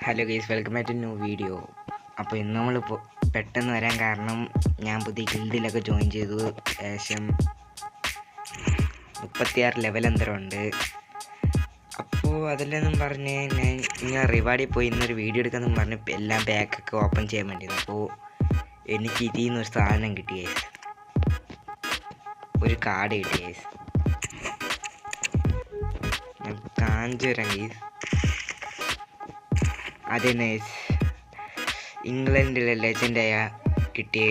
Hello guys welcome back to new video അപ്പോൾ ഇന്ന് നമ്മൾ പെട്ടെന്ന് വരാൻ കാരണം ഞാൻ പുതിയ ഗിൽഡിലൊക്കെ ജോയിൻ ചെയ്തു. ഏകദേശം മുപ്പത്തിയാറ് ലെവൽ എന്തരം ഉണ്ട് അപ്പോൾ അതിലൊന്നും പറഞ്ഞ് ഞാൻ ഞാൻ റിവാർഡിൽ പോയി ഇന്നൊരു വീഡിയോ എടുക്കാമെന്നും പറഞ്ഞ് എല്ലാം ബാക്കൊക്കെ ഓപ്പൺ ചെയ്യാൻ വേണ്ടിയത് അപ്പോൾ എനിക്ക് ഇതിൽ നിന്ന് ഒരു സാധനം കിട്ടി ഒരു കാർഡ് കിട്ടി guys. ഞാൻ കാണിച്ചു തരാം ഗൈസ് അതെ നൈസ് ഇംഗ്ലണ്ടിലെ ലെജൻഡായ കിട്ടിയ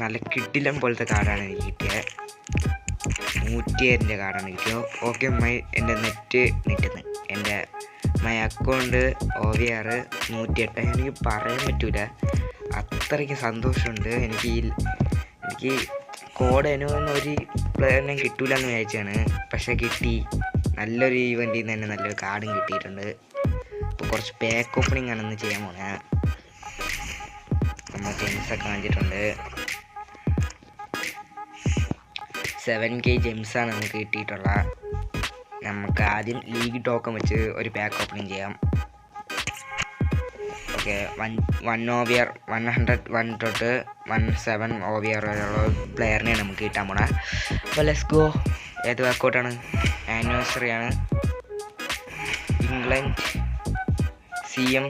നല്ല കിട്ടിലം പോലത്തെ കാർഡാണ് എനിക്ക് കിട്ടിയത്. നൂറ്റിയേറിന്റെ കാർഡാണ് കിട്ടിയത് ഓക്കെ മൈ എന്റെ നെറ്റ് നെറ്റുന്ന്. എന്റെ my account O V R എനിക്ക് പറയാൻ പറ്റൂല. അത്രയ്ക്ക് സന്തോഷമുണ്ട്. എനിക്ക് ഈ എനിക്ക് കോഡ് അനുഭവം ഒരു പ്ലെയറിനെ കിട്ടൂല എന്ന് വിചാരിച്ചാണ്. പക്ഷേ കിട്ടി. നല്ലൊരു ഈവന്റിൽ നിന്ന് തന്നെ നല്ലൊരു കാർഡും കിട്ടിയിട്ടുണ്ട്. കുറച്ച് പാക്ക് ഓപ്പണിംഗ് ആണെന്ന് ചെയ്യാൻ പോണേ. നമ്മൾ ജെയിംസൊക്കെ കാണിച്ചിട്ടുണ്ട് സെവൻ കെ ജെയിംസാണ് നമുക്ക് കിട്ടിയിട്ടുള്ള. നമുക്ക് ആദ്യം ലീഗ് ടോക്കൺ വെച്ച് ഒരു പാക്ക് ഓപ്പണിംഗ് ചെയ്യാം. Okay one one OVR one hundred one തൊട്ട് വൺ സെവൻ ഓവിയർ വരെയുള്ള പ്ലെയറിനെയാണ് നമുക്ക് കിട്ടാൻ പോണേ. അപ്പോൾ ലെസ് ഗോ ഏത് വർക്കൗട്ടാണ് ആനിവേഴ്സറി ആണ്. ഇംഗ്ലണ്ട് സി എം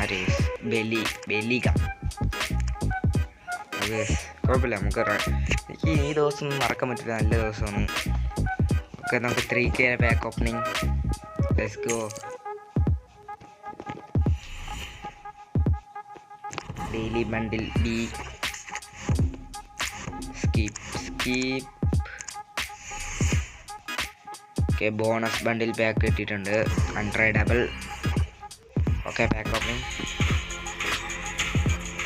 ആര് ബലി ബലിക അത് കുഴപ്പമില്ല നമുക്ക് എനിക്ക് ഈ ദിവസം മറക്കാൻ പറ്റില്ല നല്ല ദിവസമാണ്. ഓക്കെ നമുക്ക് three K pack opening let's go daily bundle B skip skip okay bonus bundle pack കിട്ടിയിട്ടുണ്ട്. അൺട്രൈഡബിൾ ഓക്കെ പാക്ക്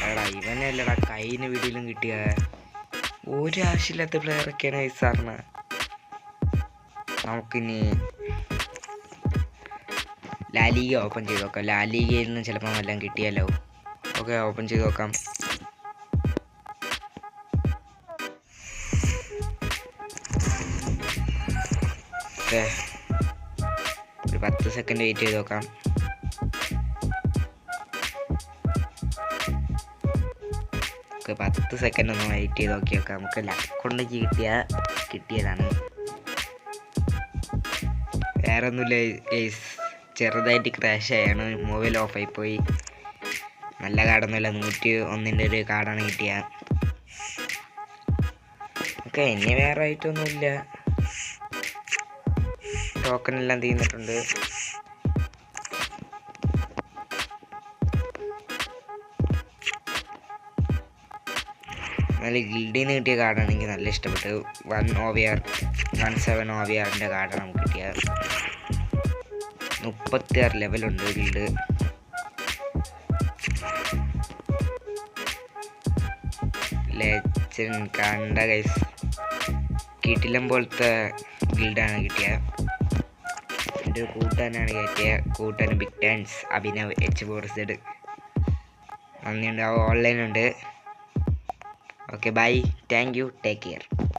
അടാ ഇവനല്ലടാ കൈന് വീടിലും കിട്ടിയ. ഒരു ആവശ്യമില്ലാത്ത പ്ലെയറൊക്കെയാണ് ഈ സാറിന്. നമുക്കിനി ലാലിക ഓപ്പൺ ചെയ്ത് നോക്കാം. ലാലികയിൽ നിന്ന് ചിലപ്പോൾ എല്ലാം കിട്ടിയല്ലോ ഓക്കെ ഓപ്പൺ ചെയ്ത് നോക്കാം. ഒരു പത്ത് സെക്കൻഡ് വെയിറ്റ് ചെയ്ത് നോക്കാം. നമുക്ക് പത്ത് സെക്കൻഡ് ഒന്ന് വെയിറ്റ് ചെയ്ത് നോക്കി നോക്കാം. നമുക്ക് ലക്ക് കൊണ്ട് കിട്ടിയ കിട്ടിയതാണ്. വേറെ ഒന്നുമില്ല ചെറുതായിട്ട് ക്രാഷ് ആയാണ്. മൊബൈൽ ഓഫായി പോയി. നല്ല കാർഡൊന്നുമില്ല നൂറ്റി ഒന്നിന്റെ ഒരു കാർഡാണ് കിട്ടിയ. ഓക്കെ ഇനി വേറെ ആയിട്ടൊന്നുമില്ല ടോക്കൺ എല്ലാം തീർന്നിട്ടുണ്ട്. നല്ല ഗിൽഡിൽ നിന്ന് കിട്ടിയ കാർഡാണ് എനിക്ക് നല്ല ഇഷ്ടപ്പെട്ടു. One O V R one seven O V ആറിന്റെ കാർഡാണ് നമുക്ക് കിട്ടിയത്. മുപ്പത്തിയാറ് ലെവലുണ്ട് ഗിൽഡ് ലേച്ചൻ കണ്ട ഗൈസ് കിട്ടിലം പോലത്തെ ഗിൽഡാണ് കിട്ടിയത്. എന്റെ കൂട്ടാനാണ് കയറ്റിയ കൂട്ടാൻ ബിഗ് ടാൻസ് അഭിനവ് എച്ച് ബോർസഡ് നന്ദിയുണ്ട്. ഓൺലൈൻ ഉണ്ട്. Okay bye thank you take care